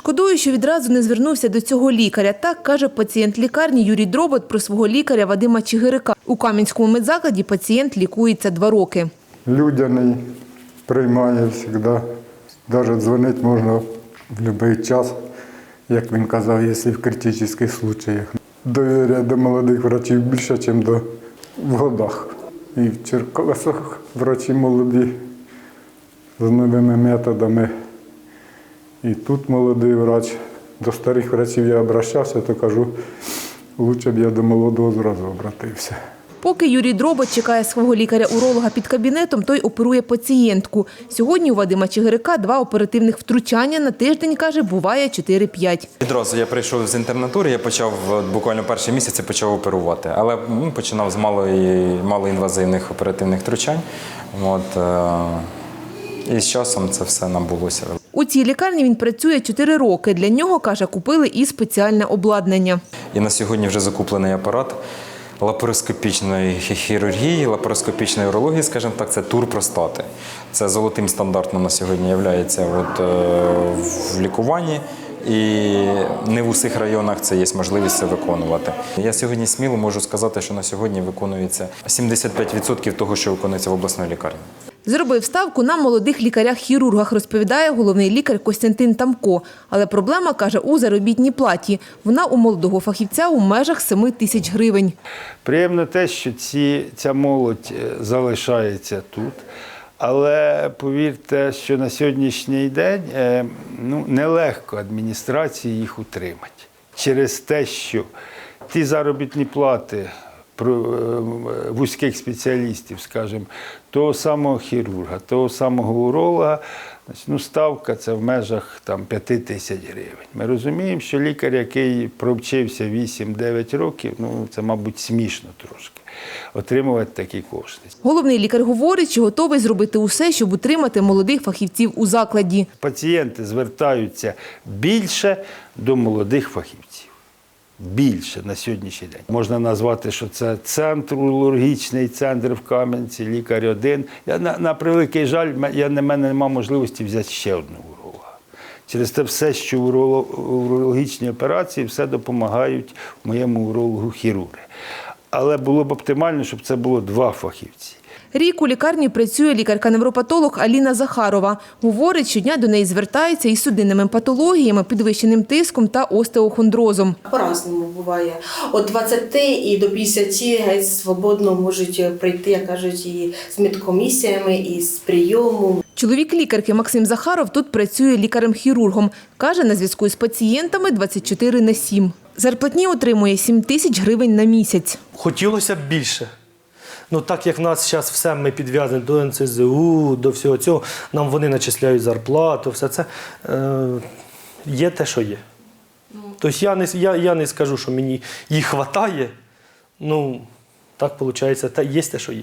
Шкодую, що відразу не звернувся до цього лікаря. Так каже пацієнт лікарні Юрій Дробот про свого лікаря Вадима Чигирика. У Кам'янському медзакладі пацієнт лікується два роки. людяний, приймає завжди. Навіть дзвонити можна в будь-який час, як він казав, якщо в критичних случаях. Довіря до молодих врачів більше, ніж до в годах. І в Черкасах врачі молоді з новими методами. І тут молодий врач. До старих врачів я обращався, то кажу, лучше б я до молодого зразу обратився. Поки Юрій Дробот чекає свого лікаря-уролога під кабінетом, той оперує пацієнтку. Сьогодні у Вадима Чигирика два оперативних втручання. На тиждень, каже, буває 4-5. Відразу я прийшов з інтернатури, я почав буквально перший місяць я почав оперувати, але м, починав з малої, малоінвазивних оперативних втручань. От, е, і з часом це все набулося. У цій лікарні він працює 4 роки. Для нього, каже, купили і спеціальне обладнання. І на сьогодні вже закуплений апарат лапароскопічної хірургії, лапароскопічної урології, скажімо так, це тур простати. Це золотим стандартом на сьогодні є е, в лікуванні. І не в усіх районах це є можливість це виконувати. Я сьогодні сміло можу сказати, що на сьогодні виконується 75% того, що виконується в обласній лікарні. Зробив ставку на молодих лікарях-хірургах, розповідає головний лікар Костянтин Тамко. Але проблема, каже, у заробітній платі. Вона у молодого фахівця у межах 7 тисяч гривень. Приємно те, що ці, ця молодь е, залишається тут. Але повірте, що на сьогоднішній день е, ну, нелегко адміністрації їх утримати. Через те, що ті заробітні плати вузьких спеціалістів, скажімо, того самого хірурга, того самого уролога, ну, ставка це в межах там, 5 тисяч гривень. Ми розуміємо, що лікар, який провчився 8-9 років, ну, це, мабуть, смішно трошки отримувати такі кошти. Головний лікар говорить, що готовий зробити усе, щоб утримати молодих фахівців у закладі. Пацієнти звертаються більше до молодих фахівців. Більше на сьогоднішній день. Можна назвати, що це центр урологічний центр в Кам'янці, лікар один. Я на, на превеликий жаль, я на мене немає можливості взяти ще одного уролога. Через те все, що уроло- урологічні операції, все допомагають моєму урологу хірурги. Але було б оптимально, щоб це було два фахівці. Рік у лікарні працює лікарка-невропатолог Аліна Захарова. Говорить, щодня до неї звертаються із судинними патологіями, підвищеним тиском та остеохондрозом. По-разному буває. От 20 і до 50 геть свободно можуть прийти, як кажуть, і з медкомісіями, і з прийомом. Чоловік лікарки Максим Захаров тут працює лікарем-хірургом. Каже, на зв'язку з пацієнтами 24 на 7. Зарплатні отримує 7 тисяч гривень на місяць. Хотілося б більше. Ну, так як в нас зараз все ми підв'язані до НЦЗУ, до всього цього, нам вони начисляють зарплату, все це е, є те, що є. Тобто я не, я, я не скажу, що мені їх вистачає. Ну, так виходить, та є те, що є.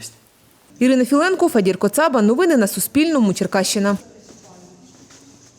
Ірина Філенко, Фадір Коцаба. Новини на Суспільному. Черкащина.